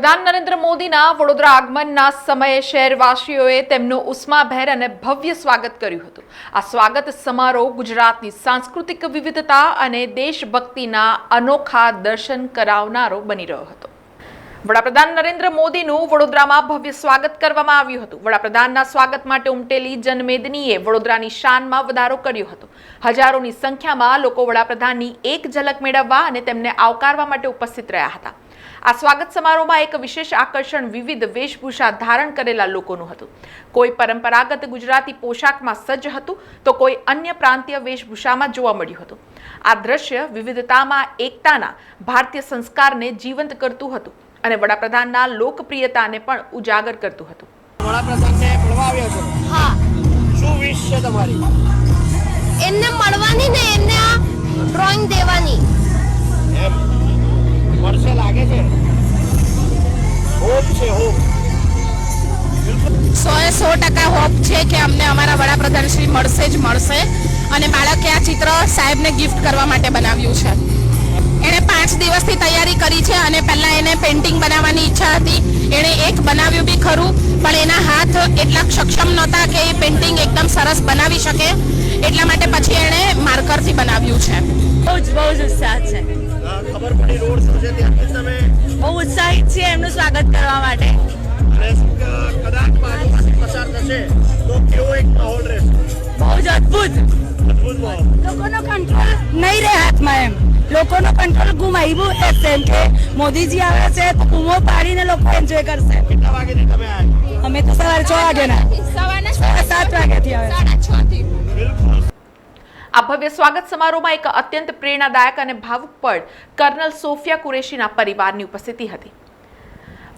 વડાપ્રધાન નરેન્દ્ર મોદીના વડોદરા આગમનના સમયે શહેરવાસીઓએ તેમનું ઉષ્માભેર અને ભવ્ય સ્વાગત કર્યું હતું. આ સ્વાગત સમારોહ ગુજરાતની સાંસ્કૃતિક વિવિધતા અને દેશભક્તિના અનોખા દર્શન કરાવનારો બની રહ્યો હતો. વડાપ્રધાન નરેન્દ્ર મોદીનું વડોદરામાં ભવ્ય સ્વાગત કરવામાં આવ્યું હતું. વડાપ્રધાનના સ્વાગત માટે ઉમટેલી જનમેદનીએ વડોદરાની શાનમાં વધારો કર્યો હતો. હજારોની સંખ્યામાં લોકો વડાપ્રધાનની એક ઝલક મેળવવા અને તેમને આવકારવા માટે ઉપસ્થિત રહ્યા હતા. આ સ્વાગત સમારોહમાં એક વિશેષ આકર્ષણ વિવિધ વેશભૂષા ધારણ કરેલા લોકોનું હતું. કોઈ પરંપરાગત ગુજરાતી પોશાકમાં સજ્જ હતું તો કોઈ અન્ય પ્રાંતીય વેશભૂષામાં જોવા મળ્યું હતું. આ દ્રશ્ય વિવિધતામાં એકતાના ભારતીય સંસ્કારને જીવંત કરતું હતું અને વડાપ્રધાનના લોકપ્રિયતાને પણ ઉજાગર કરતું હતું. વડાપ્રધાનને મળવા આવ્યા છો. હા. શું વિશ છે તમારી? એમને મળવાની ને એમને આ ડ્રોઈંગ દેવાની. વર્ષે લાગે છે. હોપ છે હોપ સો એ સો ટકા હોપ છે કે અમને અમારા વડાપ્રધાન શ્રી મળશે જ મળશે અને બાળકે આ ચિત્ર સાહેબને ગિફ્ટ કરવા માટે બનાવ્યું છે. એણે પાંચ દિવસથી તૈયારી કરી છે અને પહેલાં એને પેઇન્ટિંગ બનાવવાની ઈચ્છા હતી. એણે એક બનાવ્યું બી ખરું, પણ એના હાથ એટલા સક્ષમ નહોતા કે એ પેઇન્ટિંગ એકદમ સરસ બનાવી શકે. એટલા માટે પછી એણે માર્કરથી બનાવ્યું છે. બહુ જ બહુ જ ઉત્સાહ છે. ખબર પડી રોડ શો છે ત્યાંથી તમે બહુ ઉત્સાહિત છીએ એમનું સ્વાગત કરવા માટે. અને કદાચ બાજુમાંથી પસાર થશે તો કેવો એક માહોલ રહેશે બહુ જ અદ્ભુત. અદ્ભુત લોકોનો કંટ્રોલ નહીં રહે હાથમાં એમ. લોકોનો કંટ્રોલ ગુમાવ્યું છે એમ કે મોદીજી આવે છે તો બૂમો પાડીને લોકો એન્જોય કરશે. કેટલા વાગે તમે આવ્યા અમે તો સવારે છ વાગ્યાના. સાડા સાત વાગ્યાથી આવે બિલકુલ આ ભવ્ય સ્વાગત સમારોહમાં એક અત્યંત પ્રેરણાદાયક અને ભાવુક પળ કર્નલ સોફિયા કુરેશીના પરિવારની ઉપસ્થિતિ હતી.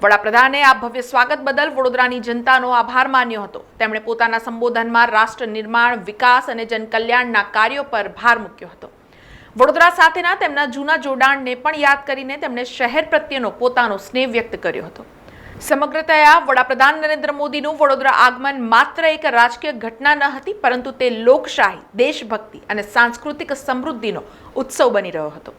વડાપ્રધાને આ ભવ્ય સ્વાગત બદલ વડોદરાની જનતાનો આભાર માન્યો હતો. તેમણે પોતાના સંબોધનમાં રાષ્ટ્ર નિર્માણ, વિકાસ અને જનકલ્યાણના કાર્યો પર ભાર મૂક્યો હતો. વડોદરા સાથેના તેમના જૂના જોડાણને પણ યાદ કરીને તેમણે શહેર પ્રત્યેનો પોતાનો સ્નેહ વ્યક્ત કર્યો હતો. સમગ્રતયા વડાપ્રધાન નરેન્દ્ર મોદીનું વડોદરા આગમન માત્ર એક રાજકીય ઘટના ન હતી, પરંતુ તે લોકશાહી, દેશભક્તિ અને સાંસ્કૃતિક સમૃદ્ધિનો ઉત્સવ બની રહ્યો હતો.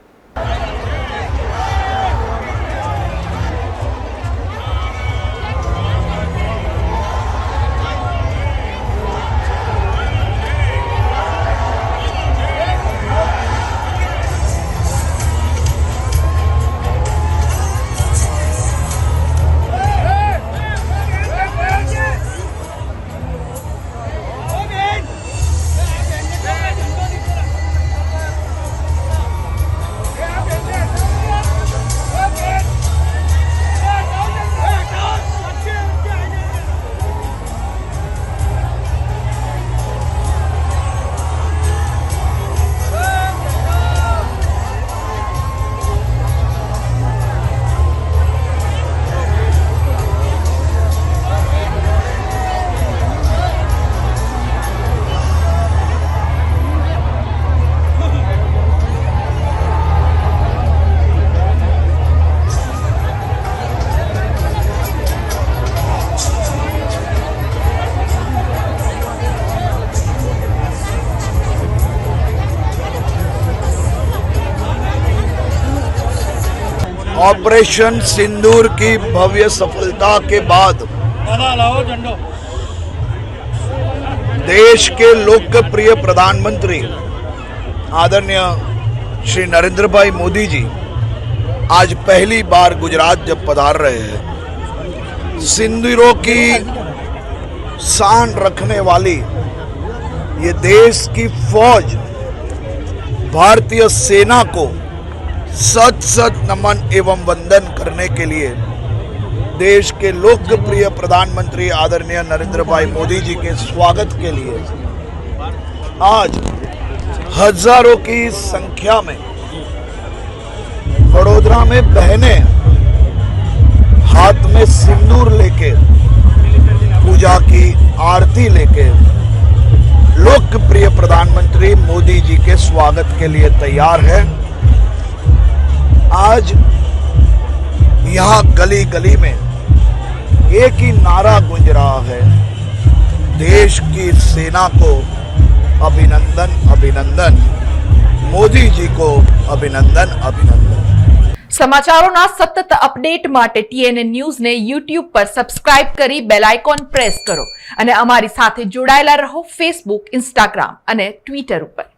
ऑपरेशन सिंदूर की भव्य सफलता के बाद देश के लोकप्रिय प्रधानमंत्री आदरणीय श्री नरेंद्र भाई मोदी जी आज पहली बार गुजरात जब पधार रहे हैं सिंदूरों की शान रखने वाली ये देश की फौज भारतीय सेना को सत सत नमन एवं वंदन करने के लिए देश के लोकप्रिय प्रधानमंत्री आदरणीय नरेंद्र भाई मोदी जी के स्वागत के लिए आज हज़ारों की संख्या में वडोदरा में बहनें हाथ में सिंदूर लेके पूजा की आरती लेके लोकप्रिय प्रधानमंत्री मोदी जी के स्वागत के लिए तैयार है। आज यहाँ गली गली में एक ही नारा गूंज रहा है देश की सेना को अभिनंदन अभिनंदन मोदी जी को अभिनंदन अभिनंदन સમાચારોના સતત અપડેટ માટે ટીએનએ ન્યૂઝને યુટ્યુબ પર સબસ્ક્રાઇબ કરી બેલ આઇકોન પ્રેસ કરો અને અમારી સાથે જોડાયેલા રહો ફેસબુક ઇન્સ્ટાગ્રામ અને ટ્વિટર ઉપર